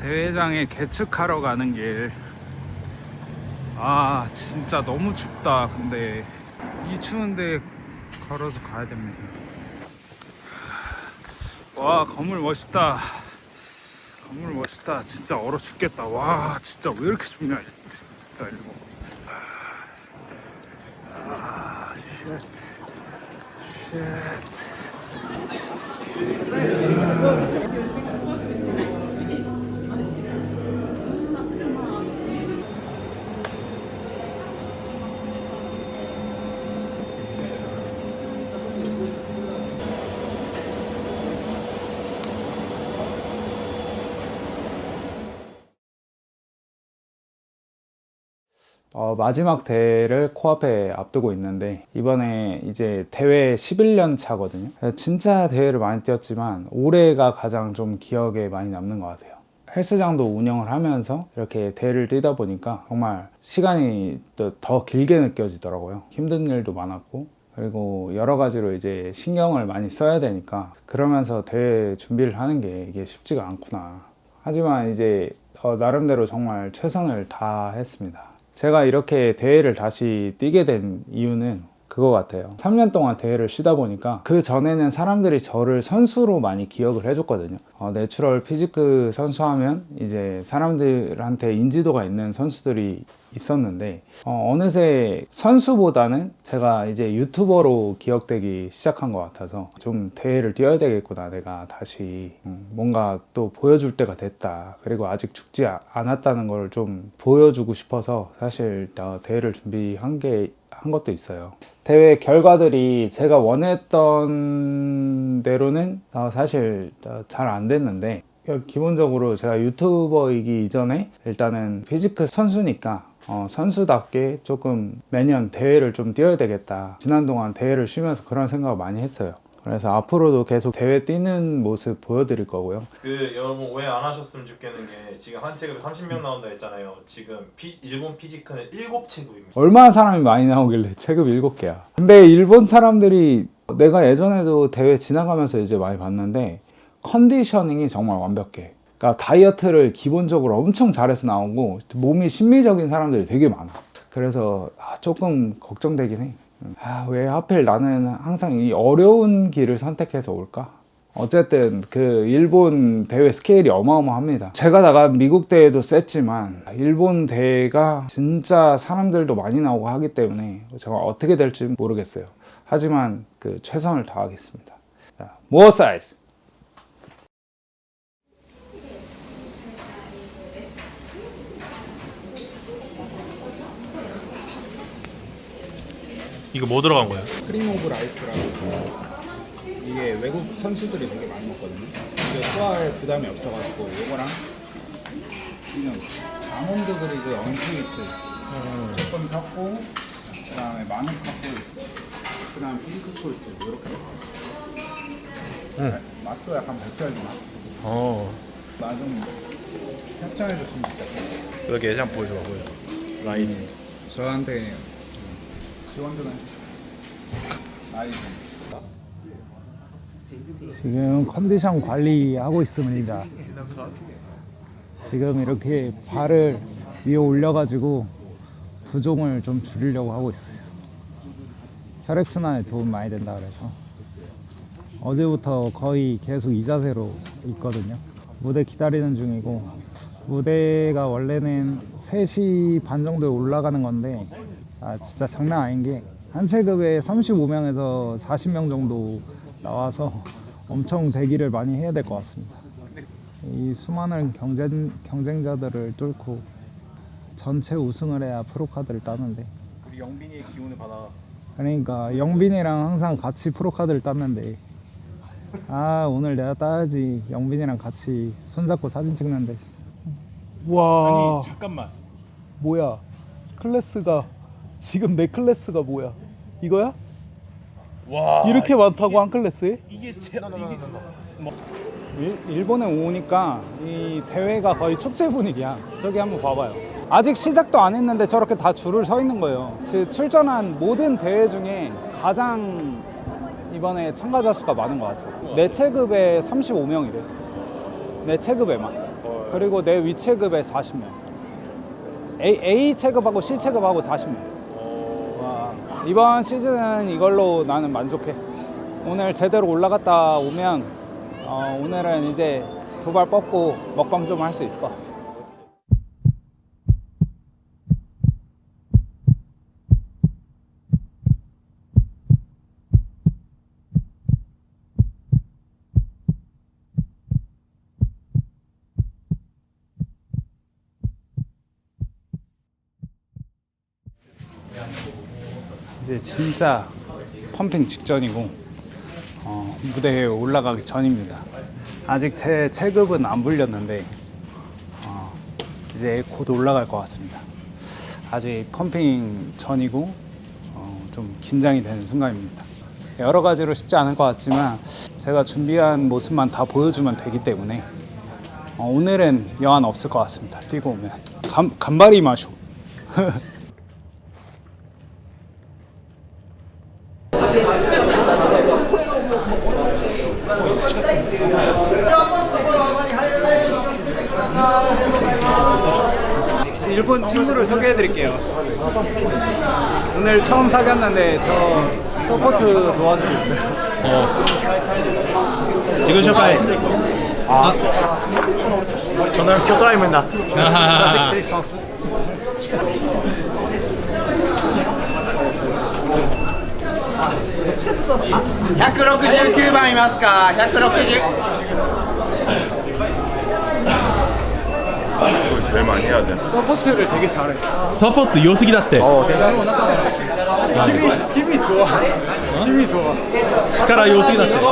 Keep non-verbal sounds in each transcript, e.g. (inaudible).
헬스장에 개측하러 가는 길. 아, 진짜 너무 춥다. 근데 이 추운데 걸어서 가야 됩니다. 와, 건물 멋있다. 건물 멋있다. 진짜 얼어 죽겠다. 와, 진짜 왜 이렇게 춥냐. 진짜 일본. 아, 쉣. 쉣. 어, 마지막 대회를 코앞에 앞두고 있는데 이번에 이제 대회 11년 차거든요. 진짜 대회를 많이 뛰었지만 올해가 가장 좀 기억에 많이 남는 것 같아요. 헬스장도 운영을 하면서 이렇게 대회를 뛰다 보니까 정말 시간이 또더 길게 느껴지더라고요. 힘든 일도 많았고 그리고 여러 가지로 이제 신경을 많이 써야 되니까 그러면서 대회 준비를 하는 게 이게 쉽지가 않구나. 하지만 이제 어, 나름대로 정말 최선을 다했습니다. 제가 이렇게 대회를 다시 뛰게 된 이유는 그거 같아요. 3년 동안 대회를 쉬다 보니까 그 전에는 사람들이 저를 선수로 많이 기억을 해줬거든요. 어, 내추럴 피지크 선수 하면 이제 사람들한테 인지도가 있는 선수들이 있었는데 어, 어느새 선수보다는 제가 이제 유튜버로 기억되기 시작한 것 같아서 좀 대회를 뛰어야 되겠구나 내가 다시 음, 뭔가 또 보여줄 때가 됐다 그리고 아직 죽지 아- 않았다는 걸 좀 보여주고 싶어서 사실 어, 대회를 준비한 게 한 것도 있어요. 대회 결과들이 제가 원했던 대로는 어, 사실 잘 안 됐는데 기본적으로 제가 유튜버이기 이전에 일단은 피지크 선수니까 어, 선수답게 조금 매년 대회를 좀 뛰어야 되겠다. 지난 동안 대회를 쉬면서 그런 생각을 많이 했어요. 그래서 앞으로도 계속 대회 뛰는 모습 보여드릴 거고요. 그 여러분 오해 안 하셨으면 좋겠는 게 지금 한 체급에 30명 나온다 했잖아요. 지금 피, 일본 피지크는 7체급입니다. 얼마나 사람이 많이 나오길래 체급 7개야. 근데 일본 사람들이 내가 예전에도 대회 지나가면서 이제 많이 봤는데 컨디셔닝이 정말 완벽해. 그러니까 다이어트를 기본적으로 엄청 잘해서 나오고 몸이 심미적인 사람들이 되게 많아. 그래서 아, 조금 걱정되긴 해. 아, 왜 하필 나는 항상 이 어려운 길을 선택해서 올까? 어쨌든 그 일본 대회 스케일이 어마어마합니다. 제가 나간 미국 대회도 셌지만 일본 대회가 진짜 사람들도 많이 나오고 하기 때문에 제가 어떻게 될지 모르겠어요. 하지만 그 최선을 다하겠습니다. 자, 모어 사이즈. 이거 뭐 들어간 거예요? 크림 오브 라이스라고 이게 외국 선수들이 되게 많이 먹거든요. 이게 소화에 부담이 없어가지고 이거랑 지금 아몬드 그리드 언스위트 조금 섞고 그다음에 마늘 컵을 그다음 핑크 솔트 이렇게 네, 맛도 약간 백혈 맛. 어 나좀 협찬해 줬으면 좋겠어요. 여기 예장 보여줘봐 보여 라이즈 저한테 지금 컨디션 관리하고 있습니다. 지금 이렇게 발을 위에 올려가지고 부종을 좀 줄이려고 하고 있어요. 혈액순환에 도움 많이 된다 그래서 어제부터 거의 계속 이 자세로 있거든요. 무대 기다리는 중이고 무대가 원래는 3시 반 정도에 올라가는 건데 아 진짜 장난 아닌 게 한 체급에 35명에서 40명 정도 나와서 엄청 대기를 많이 해야 될 것 같습니다. 이 수많은 경쟁, 경쟁자들을 뚫고 전체 우승을 해야 프로카드를 따는데. 우리 영빈이의 기운을 받아. 그러니까 영빈이랑 항상 같이 프로카드를 땄는데 아 오늘 내가 따야지 영빈이랑 같이 손잡고 사진 찍는데 와 아니 잠깐만 뭐야 클래스가 지금 내 클래스가 뭐야 이거야? 와 이렇게 많다고 한 클래스에? 이게 제 이게 일, 일본에 오니까 이 대회가 거의 축제 분위기야. 저기 한번 봐봐요. 아직 시작도 안 했는데 저렇게 다 줄을 서 있는 거예요. 제 출전한 모든 대회 중에 가장 이번에 참가자 수가 많은 것 같아요. 내 체급에 35명이래. 내 체급에만. 그리고 내 위체급에 40명. A, A 체급하고 C 체급하고 40명. 와, 이번 시즌은 이걸로 나는 만족해. 오늘 제대로 올라갔다 오면 어, 오늘은 이제 두 발 뻗고 먹방 좀 할 수 있을 것 같아. 진짜 펌핑 직전이고 어, 무대에 올라가기 전입니다. 아직 제 체급은 안 불렸는데 어, 이제 곧 올라갈 것 같습니다. 아직 펌핑 전이고 어, 좀 긴장이 되는 순간입니다. 여러 가지로 쉽지 않을 것 같지만 제가 준비한 모습만 다 보여주면 되기 때문에 어, 오늘은 여한 없을 것 같습니다. 뛰고 오면 간, 간발이 마쇼. (laughs) 일본 친구를 소개해 드릴게요. 오늘 처음 사귀었는데 저 서포트 도와주고 있어요. 自己紹介 저는 교토라임입니다. 클래식 페릭 선수. 169番いますか 160 서포트를 되게 잘해. サポート良すぎだって 힘이 힘이 좋아. 힘이 좋아. 力良すぎだってフ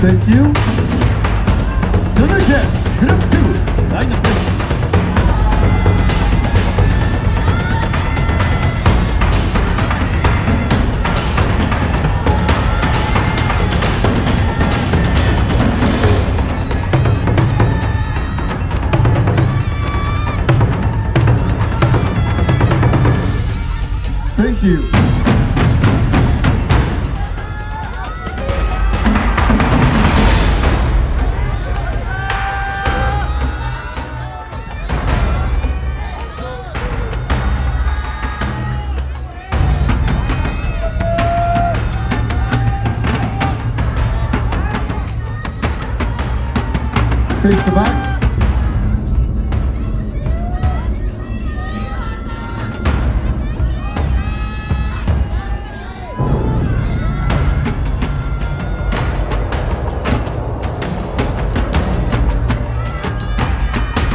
Thank you. Another 10, hit up two, nine. Thank you. Face the back.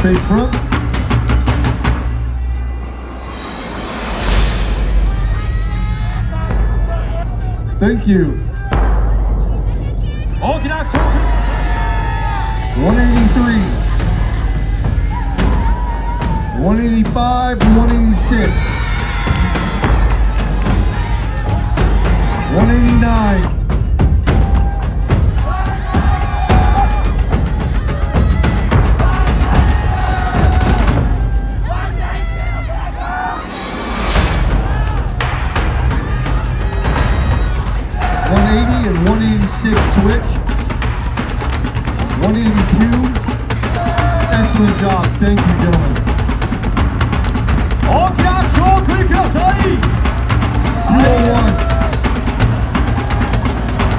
straight front. Thank you. 183, 185, 186, 189. six switch. 182. Excellent job. Thank you, gentlemen. 大きな拍手をお送りください201,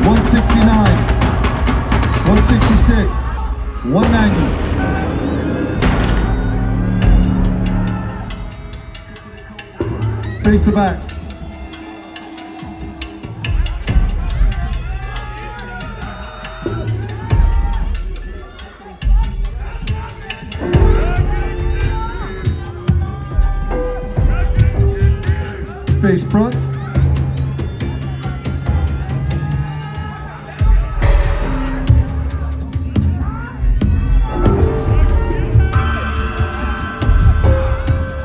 169, 166, 190. Face the back. Front.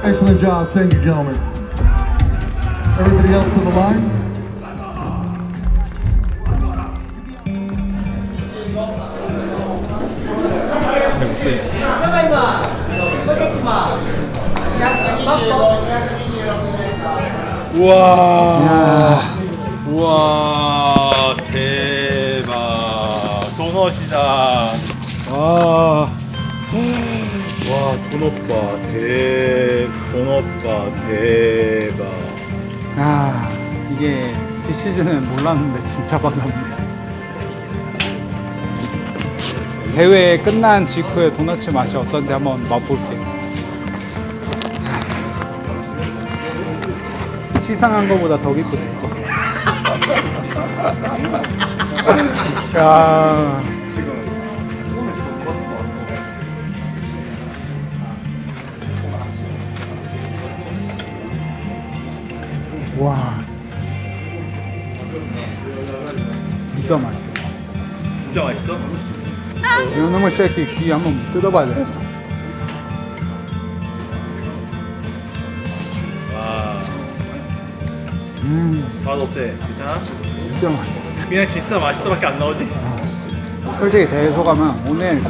Excellent job. Thank you, gentlemen. Everybody else to the line. 우와. 우와. 대박. 도넛이다. 와. 와, 도넛 봐. 대, 도넛 봐. 대박. 아 이게 비시즌은 몰랐는데 진짜 반갑네. 대회 끝난 직후에 도넛 맛이 어떤지 한번 맛볼게요. 시상한 거보다 더 기쁘네. (laughs) 야. 와. 진짜 맛있다. 진짜 맛있어? 이 놈의 쉐이키 귀 한번 뜯어봐야 돼. 음, 맛 어때? 괜찮아? 진짜 맛있다. 그냥 진짜 맛있어밖에 안 나오지? 솔직히 대회 소감은 오늘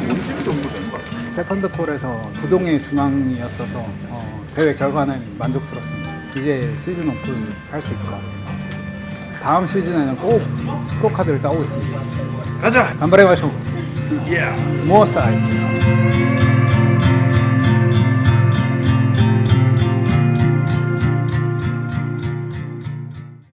세컨드 콜에서 부동의 중앙이었어서 어, 대회 결과는 만족스럽습니다. 이제 시즌 오프 할수 있을 것 같아요. 다음 시즌에는 꼭 프로 카드를 따오겠습니다. 가자! 간발의 마쇼 예! 모어 사이즈